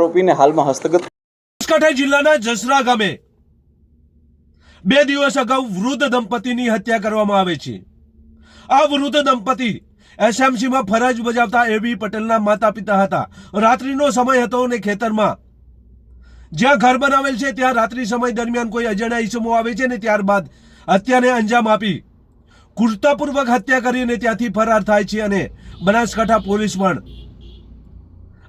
આરોપીને હાલમાં હસ્તગત બનાસકાંઠા જિલ્લાના જસરા ગામે બે દિવસ અગાઉ વૃદ્ધ દંપતીની હત્યા કરવામાં આવે છે. આ વૃદ્ધ દંપતી એસએમસીમાં ફરજ બજાવતા એબી પટેલના માતા પિતા હતા. રાત્રિનો સમય હતો અને ખેતરમાં જ્યાં ઘર બનાવેલ છે, ત્યાં રાત્રિ સમય દરમિયાન કોઈ અજાણ્યા ઈસમો આવે છે ને ત્યારબાદ હત્યાને અંજામ આપી કુર્તાપૂર્વક હત્યા કરીને ત્યાંથી ફરાર થાય છે અને બનાસકાંઠા પોલીસ પણ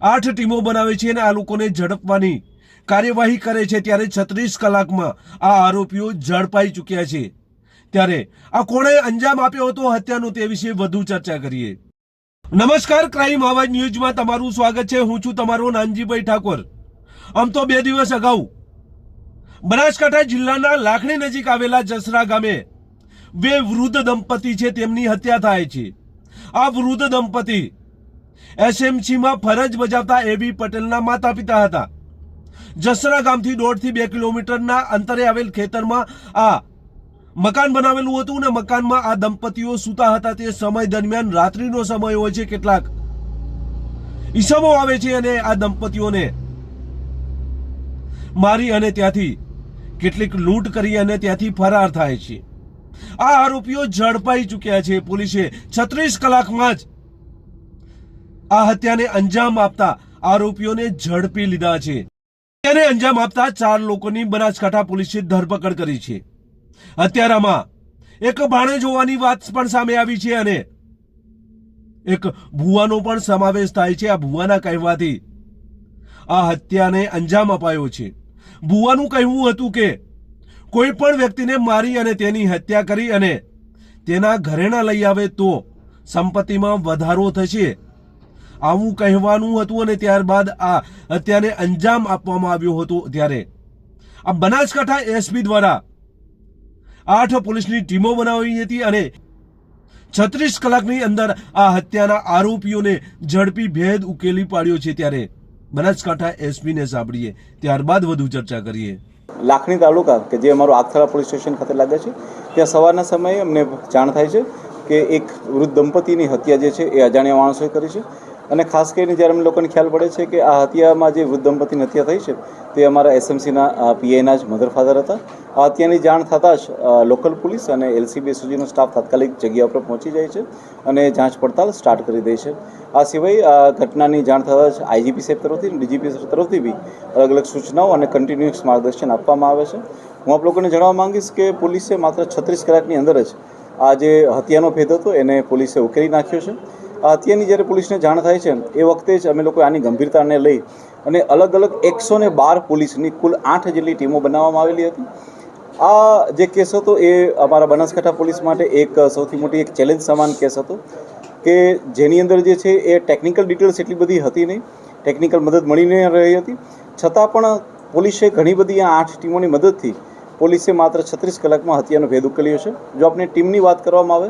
આઠ ટીમો બનાવે છે અને આ લોકોને ઝડપવાની કાર્યવાહી કરે છે ત્યારે છત્રીસ કલાકમાં આ આરોપીઓ ઝડપાઈ ચૂક્યા છે. ત્યારે આ કોણે અંજામ આપ્યો હતો હત્યાનો તે વિશે વધુ ચર્ચા કરીએ. નમસ્કાર, ક્રાઇમ અવાજ ન્યૂઝમાં તમારું સ્વાગત છે. હું છું તમારો નાનજીભાઈ ઠાકોર. આમ તો બે દિવસ અગાઉ બનાસકાંઠા જિલ્લાના લાખણી નજીક આવેલા જસરા ગામે બે વૃદ્ધ દંપતી છે. તેમની હત્યા થાય છે. આ વૃદ્ધ દંપતી એસએમસીમાં ફરજ બજાવતા એબી પટેલના માતા પિતા હતા. જસરા ગામથી દોઢથી બે કિલોમીટરના અંતરે આવેલ ખેતરમાં આ મકાન બનાવેલું હતું ને મકાનમાં આ દંપતીઓ સૂતા હતા તે સમય દરમિયાન રાત્રિનો સમય હોય છે કેટલાક ઈસમો આવે છે અને આ દંપતીઓને મારી અને ત્યાંથી કેટલીક લૂંટ કરી અને ત્યાંથી ફરાર થાય છે. આ આરોપીઓ ઝડપાઈ ચૂક્યા છે. પોલીસે છત્રીસ કલાકમાં જ આ હત્યાને અંજામ આપતા આરોપીઓને ઝડપી લીધા છે. તેને અંજામ આપતા ચાર લોકોની બનાસકાંઠા પોલીસે ધરપકડ કરી છે. હત્યારામાં એક ભાણે જોવાની વાત પણ સામે આવી છે અને એક ભુવાનો પણ સમાવેશ થાય છે આ ભુવાના કહેવાથી. આ હત્યાને અંજામ અપાયો છે. ભુવાનું કહેવું હતું કે કોઈ પણ વ્યક્તિને મારી અને તેની હત્યા કરી અને તેના ઘરેણા લઈ આવે તો સંપત્તિમાં વધારો થશે. આવું કહેવાનું હતું અને ત્યારબાદ આ હત્યાને અંજામ આપવામાં આવ્યો હતો ત્યારે. આ બનાસકાંઠા એસપી દ્વારા આઠ પોલીસની ટીમો બનાવી હતી અને છત્રીસ કલાકની અંદર આ હત્યાના આરોપીઓને ઝડપી ભેદ ઉકેલી પાડ્યો છે ત્યારે. બનાસકાંઠા એસપીને સાંભળીએ, ત્યારબાદ વધુ ચર્ચા કરીએ. લાખણી તાલુકા, કે જે અમારું આગથરા પોલીસ સ્ટેશન ખાતે લાગે છે, ત્યાં સવારના સમયે અમને જાણ થાય છે કે એક વૃદ્ધ દંપતીની હત્યા જે છે એ અજાણ્યા માણસોએ કરી છે. અને ખાસ કરીને જ્યારે અમે લોકોને ખ્યાલ પડે છે કે આ હત્યામાં જે વૃદ્ધ દંપતીની હત્યા થઈ છે, તે અમારા એસએમસીના પીઆઈના જ મધર ફાધર હતા. આ હત્યાની જાણ થતાં જ લોકલ પોલીસ અને એલસીબી સુધીનો સ્ટાફ તાત્કાલિક જગ્યા ઉપર પહોંચી જાય છે અને જાંચ પડતાલ સ્ટાર્ટ કરી દે છે. આ સિવાય આ ઘટનાની જાણ થતાં જ આઈજીપી સાહેબ તરફથી ડીજીપી સાહેબ તરફથી બી અલગ અલગ સૂચનાઓ અને કન્ટિન્યુઅસ માર્ગદર્શન આપવામાં આવે છે. હું આપ લોકોને જણાવવા માંગીશ કે પોલીસે માત્ર છત્રીસ કલાકની અંદર જ આ જે હત્યાનો ભેદ હતો, એને પોલીસે ઉકેલી નાખ્યો છે. હત્યાની જ્યારે પોલીસને જાણ થાય છે, એ વખતે જ અમે લોકો આની ગંભીરતાને લઈ અને અલગ અલગ એકસો ને બાર પોલીસની કુલ આઠ જેટલી ટીમો બનાવવામાં આવેલી હતી. આ જે કેસ હતો, એ અમારા બનાસકાંઠા પોલીસ માટે એક સૌથી મોટી એક ચેલેન્જ સમાન કેસ હતો કે જેની અંદર જે છે, એ ટેકનિકલ ડિટેલ્સ એટલી બધી હતી નહીં, ટેકનિકલ મદદ મળી ન રહી હતી. છતાં પણ પોલીસે ઘણી બધી આ આઠ ટીમોની મદદથી પોલીસે માત્ર છત્રીસ કલાકમાં હત્યાનો ભેદ ઉકેલ્યો છે. જો આપણે ટીમની વાત કરવામાં આવે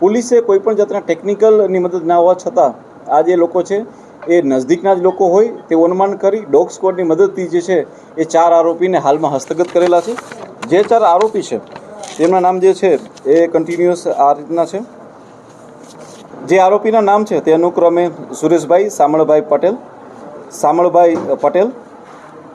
પોલીસે કોઈપણ જાતના ટેકનિકલની મદદ ના હોવા છતાં આ જે લોકો છે, એ નજદીકના જ લોકો હોય તે અનુમાન કરી ડોગ સ્ક્વોડની મદદથી જે છે, એ ચાર આરોપીને હાલમાં હસ્તગત કરેલા છે. જે ચાર આરોપી છે, તેમના નામ જે છે, એ કન્ટિન્યુઅસ આ રીતના છે. જે આરોપીના નામ છે, તે અનુક્રમે સુરેશભાઈ, સામળભાઈ પટેલ સામળભાઈ પટેલ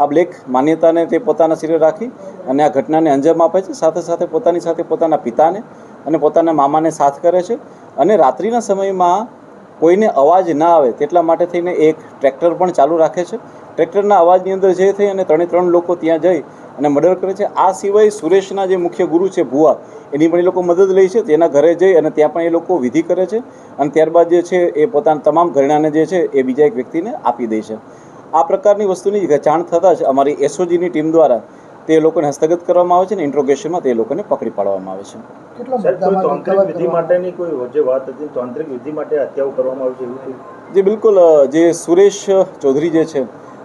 આ બ્લેક માન્યતાને તે પોતાના શરીરે રાખી અને આ ઘટનાને અંજામ આપે છે. સાથે સાથે પોતાની સાથે પોતાના પિતાને અને પોતાના મામાને સાથ કરે છે. અને રાત્રિના સમયમાં કોઈને અવાજ ના આવે તેટલા માટે થઈને એક ટ્રેક્ટર પણ ચાલુ રાખે છે. ટ્રેક્ટરના અવાજની અંદર જે થઈ અને ત્રણે ત્રણ લોકો ત્યાં જઈ અને મર્ડર કરે છે. આ સિવાય સુરેશના જે મુખ્ય ગુરુ છે ભુવા, એની પણ એ લોકો મદદ લે છે. તેના ઘરે જઈ અને ત્યાં પણ એ લોકો વિધિ કરે છે. અને ત્યારબાદ જે છે એ પોતાના તમામ ઘરેણાને જે છે એ બીજા એક વ્યક્તિને આપી દે છે. આ પ્રકારની વસ્તુની જાણ થતાં જ અમારી એસઓજીની ટીમ દ્વારા તે લોકોને હસ્તગત કરવામાં આવે છે અને ઇન્ટ્રોગેશનમાં તે લોકોને પકડી પાડવામાં આવે છે. કેટલા સાહેબ કોઈ મુદ્દામાં તાંત્રિક recover વિધિ કરવામાં માટેની કોઈ જે વાત હતી તાંત્રિક વિધિ માટે હત્યાઓ કરવામાં આવી છે જે બિલકુલ જે સુરેશ ચૌધરી જે છે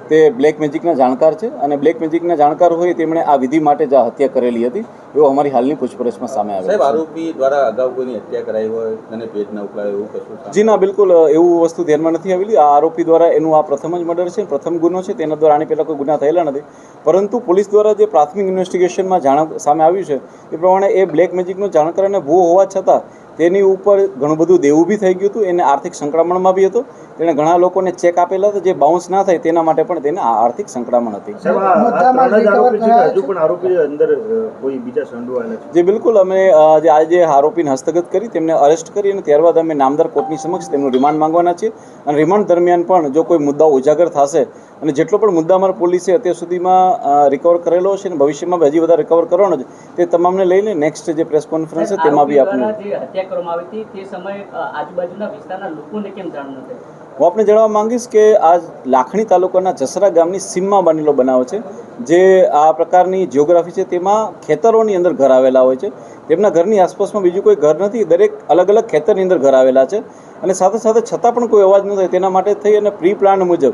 તે બ્લેક મેજિકના જાણકાર છે અને બ્લેક મેજિકના જાણકાર હોય તેમણે આ વિધિ માટે જ હત્યા કરેલી હતી એવું અમારી હાલની પૂછપરછમાં સામે સાહેબ છે. આરોપી દ્વારા અગાઉ કોઈની હત્યા કરાઈ હોય અને પેટ ન ઉકળાય એવું કશું જી ના બિલકુલ એવું વસ્તુ ધ્યાનમાં નથી આવેલી. આ આરોપી દ્વારા એનું આ પ્રથમ જ મર્ડર છે પ્રથમ ગુનો છે તેના દ્વારા આની પહેલાં કોઈ ગુના થયેલા નથી. પરંતુ પોલીસ દ્વારા જે પ્રાથમિક ઇન્વેસ્ટિગેશનમાં જાણ સામે આવ્યું છે એ પ્રમાણે એ બ્લેક મેજિકનો જાણકાર અને ભૂ હોવા છતાં તેની ઉપર ઘણું બધું દેવું બી થઈ ગયું હતું એને આર્થિક સંક્રમણમાં બી હતું. તેણે ઘણા લોકોને ચેક આપેલા હતા જે બાઉન્સ ના થાય તેના માટે પણ તેને આર્થિક સંકળામણ હતી. જ બિલકુલ. અમે જે આજે આરોપીને હસ્તગત કરી તેમને અરેસ્ટ કરી અને ત્યારબાદ અમે નામદાર કોર્ટની સમક્ષ તેમનું રિમાન્ડ માંગવાના છીએ. અને રિમાન્ડ દરમિયાન પણ જો કોઈ મુદ્દાઓ ઉજાગર થશે અને જેટલો પણ મુદ્દા અમારા પોલીસે અત્યાર સુધીમાં રિકવર કરેલો છે અને ભવિષ્યમાં હજી વધારે રિકવર કરવાનો છે તે તમામને લઈને નેક્સ્ટ જે પ્રેસ કોન્ફરન્સ છે તેમાં બી આપણે દ્વારા કરવામાં આવી હતી. તે સમયે આજુબાજુના વિસ્તારના લોકોને કેમ જાણ ન હું આપને જણાવવા માંગીશ કે આ લાખણી તાલુકાના જસરા ગામની સીમમાં બનેલો બનાવ છે, જે આ પ્રકારની જિયોગ્રાફી છે તેમાં ખેતરોની અંદર ઘર આવેલા હોય છે. તેમના ઘરની આસપાસમાં બીજું કોઈ ઘર નથી, દરેક અલગ અલગ ખેતરની અંદર ઘર આવેલા છે. અને સાથે સાથે છતાં પણ કોઈ અવાજ ન થાય. તેના માટે થઈ અને પ્રી પ્લાન મુજબ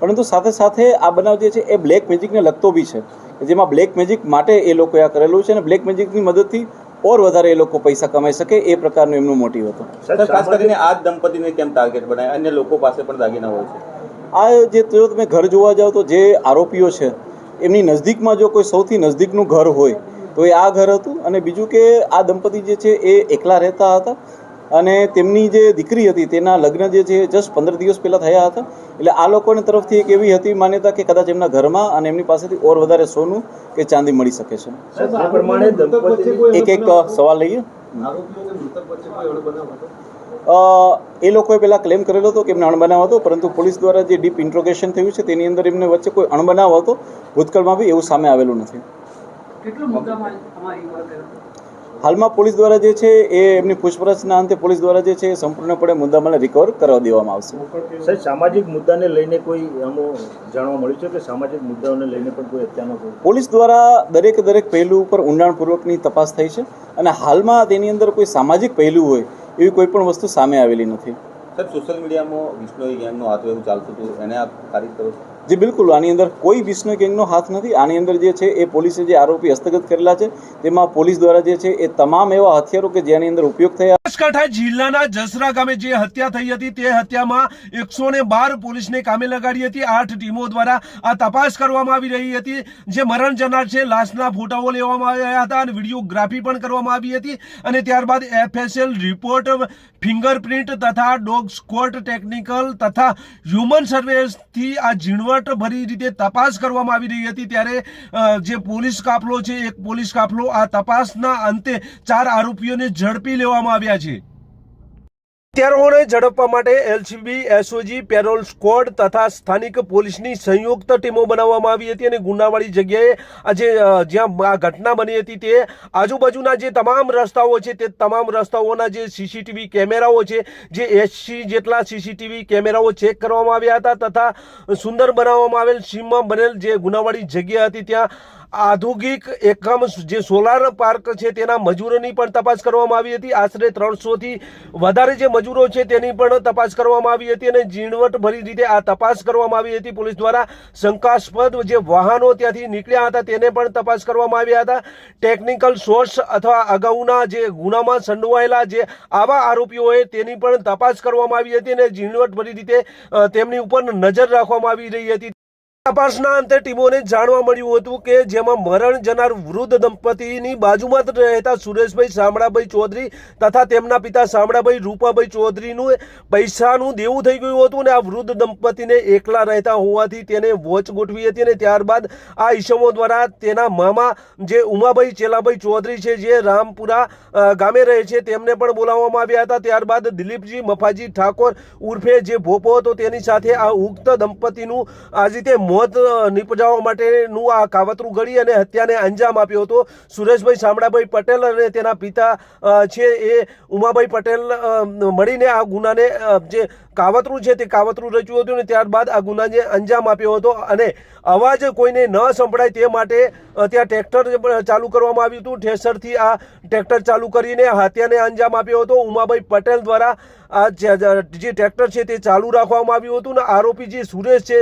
પરંતુ સાથે સાથે આ બનાવ જે છે એ બ્લેક મેજિકને લગતો બી છે. જેમાં બ્લેક મેજિક માટે એ લોકોએ આ કરેલું છે અને બ્લેક મેજિકની મદદથી ઓર વધારે એ લોકો પૈસા કમાઈ શકે એ પ્રકારનું એમનું મોટિવ હતું. ખાસ કરીને આ જ દંપતીને કેમ ટાર્ગેટ બનાય? અન્ય લોકો પાસે પણ દાગીના હોય છે. આ જે જો તમે ઘર જોવા જાઓ તો જે આરોપીઓ છે એમની નજદીકમાં જો કોઈ સૌથી નજદીકનું ઘર હોય તો એ આ ઘર હતું અને બીજું કે આ દંપતી જે છે એ એકલા રહેતા હતા અને તેમની જે દીકરી હતી તેના લગ્ન જે છે જસ્ટ પંદર દિવસ પહેલાં થયા હતા. એટલે આ લોકોની તરફથી એક એવી હતી માન્યતા કે કદાચ એમના ઘરમાં અને એમની પાસેથી ઓર વધારે સોનું કે ચાંદી મળી શકે છે. એક એક સવાલ લઈએ આરોપીઓને મૃતક વચ્ચે કોઈ અણબનાવ હતો અ, એ લોકોએ પહેલાં ક્લેમ કરેલો હતો કે એમને અણબનાવ હતો પરંતુ પોલીસ દ્વારા જે ડીપ ઇન્ટ્રોગેશન થયું છે તેની અંદર એમને વચ્ચે કોઈ અણબનાવ હતો. ભૂતકાળમાં બી એવું સામે આવેલું નથી. હાલમાં પોલીસ દ્વારા જે છે એ એમની પૂછપરછના અંતે પોલીસ દ્વારા જે છે એ સંપૂર્ણપણે મુદ્દામાલને રિકવર કરવા દેવામાં આવશે. સાહેબ સામાજિક મુદ્દાને લઈને કોઈ આમાં જાણવા મળ્યું છે કે સામાજિક મુદ્દાઓને લઈને પણ કોઈ અત્યારનો પોલીસ દ્વારા દરેક દરેક પહેલું ઉપર ઊંડાણપૂર્વકની તપાસ થઈ છે અને હાલમાં તેની અંદર કોઈ સામાજિક પહેલું હોય એવી કોઈ પણ વસ્તુ સામે આવેલી નથી. સાહેબ સોશિયલ મીડિયામાં વિષ્ણુ ગેંગનો હાથ એવું ચાલતું હતું. એને આપ કાર્ય કરો છો? જે, બિલકુલ. આની અંદર કોઈ વિષ્ણુ ગેંગનો હાથ નથી. આની અંદર જે છે, એ પોલીસે જે આરોપી હસ્તગત કરેલા છે, તેમાં પોલીસ દ્વારા જે છે, એ તમામ એવા હથિયારો કે જેની અંદર ઉપયોગ થયા બનાસકાંઠા જિલ્લાના જસરા ગામે જે હત્યા થઈ હતી, તે હત્યામાં એકસો ને બાર પોલીસને કામે લગાડી હતી. આઠ ટીમો દ્વારા આ તપાસ કરવામાં આવી રહી હતી. જે મરણ જનાર છે, લાશના ફોટાઓ લેવામાં આવ્યા હતા અને વિડીયોગ્રાફી પણ કરવામાં આવી હતી. અને ત્યારબાદ એફએસએલ રિપોર્ટ ફિંગરપ્રિન્ટ તથા ડોગ સ્કોટ ટેકનિકલ તથા હ્યુમન સર્વેથી આ ઝીણવટ ભરી રીતે તપાસ કરવામાં આવી રહી હતી ત્યારે જે પોલીસ કાફલો છે, એક પોલીસ કાફલો આ તપાસના અંતે ચાર આરોપીઓને ઝડપી લેવામાં આવ્યા છે. હત્યારાઓને ઝડપવા માટે એલસીબી, એસઓજી, પેરોલ સ્ક્વોડ તથા સ્થાનિક પોલીસની સંયુક્ત ટીમો બનાવવામાં આવી હતી અને ગુનાવાળી જગ્યાએ આજે જ્યાં આ ઘટના બની હતી તે આજુબાજુના જે તમામ રસ્તાઓ છે તે તમામ રસ્તાઓના જે સીસીટીવી કેમેરાઓ છે, જે એસી જેટલા સીસીટીવી કેમેરાઓ ચેક કરવામાં આવ્યા હતા તથા સુંદર બનાવવામાં આવેલ સીમમાં બનેલ જે ગુનાવાળી જગ્યા હતી ત્યાં ઔદ્યોગિક એકમ જે સોલાર પાર્ક છે તેના મજૂરોની પણ તપાસ કરવામાં આવી હતી. આશરે ત્રણસોથી વધારે જે મજૂરો છે તેની પણ તપાસ કરવામાં આવી હતી અને ઝીણવટભરી રીતે આ તપાસ કરવામાં આવી હતી. પોલીસ દ્વારા શંકાસ્પદ જે વાહનો ત્યાંથી નીકળ્યા હતા તેને પણ તપાસ કરવામાં આવ્યા હતા. ટેકનિકલ સોર્સ અથવા અગાઉના જે ગુનામાં સંડોવાયેલા જે આવા આરોપીઓએ તેની પણ તપાસ કરવામાં આવી હતી અને ઝીણવટભરી રીતે તેમની ઉપર નજર રાખવામાં આવી રહી હતી. તપાસના અંતે ટીમોને જાણવા મળ્યું હતું કે જેમાં મરણ જનાર વૃદ્ધ દંપતીની બાજુમાં રહેતા સુરેશભાઈ શામળાભાઈ ચૌધરી તથા તેમના પિતા શામળાભાઈ રૂપાભાઈ ચૌધરીનું પૈસાનું દેવું થઈ ગયું હતું અને આ વૃદ્ધ દંપતીને એકલા રહેતા હોવાથી તેને વોચ ગોઠવી હતી અને ત્યારબાદ આ ઈસમો દ્વારા તેના મામા જે ઉમાભાઈ ચેલાભાઈ ચૌધરી છે, જે રામપુરા ગામે રહે છે, તેમને પણ બોલાવવામાં આવ્યા હતા. ત્યારબાદ દિલીપજી મફાજી ઠાકોર ઉર્ફે જે ભોપો હતો તેની સાથે આ ઉક્ત દંપતીનું આ રીતે મોત નિપજાવવા માટેનું આ કાવતરું ઘડી અને હત્યાને અંજામ આપ્યો હતો. સુરેશભાઈ શામળાભાઈ પટેલ અને તેના પિતા છે એ ઉમાભાઈ પટેલ મળીને આ ગુનાને જે કાવતરું છે તે કાવતરું રચ્યું હતું અને ત્યારબાદ આ ગુનાને અંજામ આપ્યો હતો અને અવાજ કોઈને ન સંભળાય તે માટે ત્યાં ટ્રેક્ટર ચાલુ કરવામાં આવ્યું હતું. ઠેસરથી આ ટ્રેક્ટર ચાલુ કરીને હત્યાને અંજામ આપ્યો હતો. ઉમાભાઈ પટેલ દ્વારા આ જે ટ્રેક્ટર છે તે ચાલુ રાખવામાં આવ્યું હતું ને આરોપી જે સુરેશ છે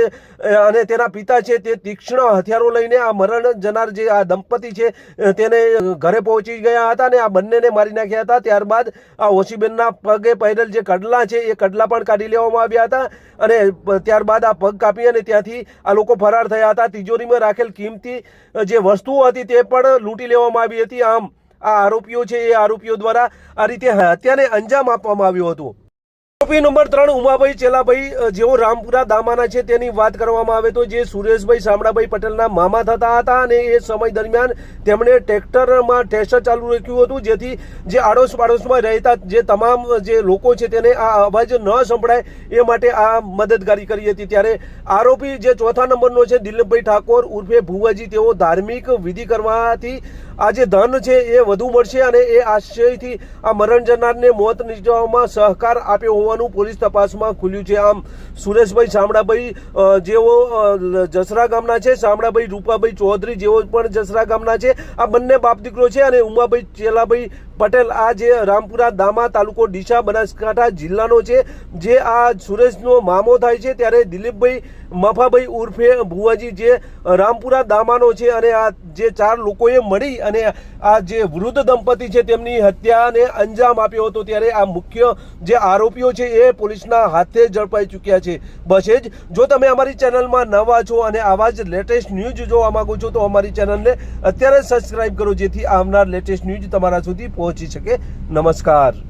અને તેના પિતા છે તે તીક્ષ્ણ હથિયારો લઈને આ મરણ જનાર જે આ દંપતી છે તેને ઘરે પહોંચી ગયા હતા અને આ બંનેને મારી નાખ્યા હતા. ત્યારબાદ આ ઓશીબેનના પગે પહેરેલ જે કડલા છે, એ કડલા પણ કાઢી લેવામાં આવ્યા હતા અને ત્યારબાદ આ પગ કાપી અને ત્યાંથી આ લોકો ફરાર થયા હતા. તિજોરીમાં રાખેલ કિંમતી જે વસ્તુઓ હતી તે પણ લૂંટી લેવામાં આવી હતી. આમ આ આરોપીઓ છે એ આરોપીઓ દ્વારા આ રીતે હત્યાને અંજામ આપવામાં આવ્યું હતું. આરોપી નંબર ત્રણ ઉમાભાઈ ચેલાભાઈ જેઓ રામપુરા દામાના છે તેની વાત કરવામાં આવે તો જે સુરેશભાઈ શામળાભાઈ પટેલના મામા થતા હતા અને એ સમય દરમિયાન તેમણે ટ્રેક્ટરમાં ટેસ્ટર ચાલુ રાખ્યું હતું, જેથી જે આડોશ પાડોશમાં રહેતા જે તમામ જે લોકો છે તેને આ અવાજ ન સંભળાય એ માટે આ મદદગારી કરી હતી. ત્યારે આરોપી જે ચોથા નંબરનો છે દિલીપભાઈ ઠાકોર ઉર્ફે ભુવાજી, તેઓ ધાર્મિક વિધિ કરવાથી આ જે ધન છે એ વધુ મળશે અને એ આશ્ચર્યથી આ મરણ જનારને મોત નીચવામાં સહકાર આપ્યો હોવાનું પોલીસ તપાસમાં ખુલ્યું છે. આમ સુરેશભાઈ શામળાભાઈ જેઓ જસરા ગામના છે, શામળાભાઈ રૂપાભાઈ ચૌધરી જેઓ પણ જસરા ગામના છે. આ બંને બાપ દીકરો છે અને ઉમાભાઈ ચેલાભાઈ પટેલ આ જે રામપુરા દામા તાલુકો ડીસા બનાસકાંઠા જિલ્લાનો છે, જે આ સુરેશનો મામો થાય છે, ત્યારે દિલીપભાઈ મફાભાઈ ઉર્ફે ભુવાજી જે રામપુરા દામાનો છે અને આ જે ચાર લોકોએ મળી અને આ જે વૃદ્ધ દંપતી છે તેમની હત્યાને અંજામ આપ્યો હતો, ત્યારે આ મુખ્ય જે આરોપીઓ છે એ પોલીસના હાથે ઝડપાઈ ચૂક્યા છે. બસ એ જ તમે અમારી ચેનલમાં નવા છો અને આવા જ લેટેસ્ટ ન્યૂઝ જોવા માંગો છો, તો અમારી ચેનલને અત્યારે સબસ્ક્રાઇબ કરો, જેથી આવનાર લેટેસ્ટ ન્યૂઝ તમારા સુધી પહોંચી શકે. નમસ્કાર.